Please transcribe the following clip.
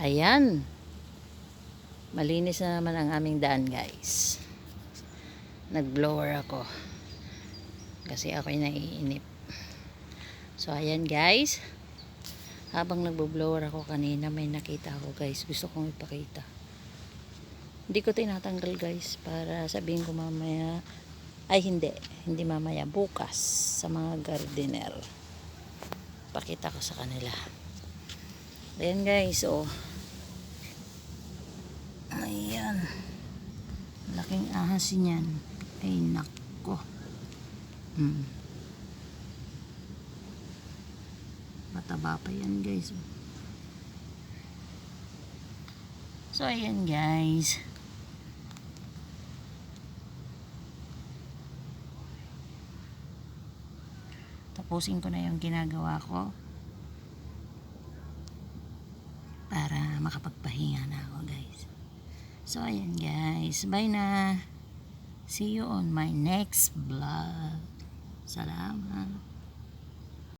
Ayan. Malinis na naman ang aming daan, guys. Nag-blower ako. Kasi ako'y naiinip. So, ayan, guys. Habang nagbo-blower ako kanina, may nakita ako, guys. Gusto kong ipakita. Hindi ko tinatanggal, guys, para sabihin ko mamaya, ay hindi, hindi mamaya, bukas sa mga gardener. Pakita ko sa kanila. Ayan, guys, oh. Ayan. Laking ahas niyan. Ay, nako. Hmm. Mataba pa yan, guys. So, ayan, guys. Tapusin ko na yung ginagawa ko para makapagpahinga na ako, guys. So, ayan, guys. Bye na. See you on my next vlog. Salamat.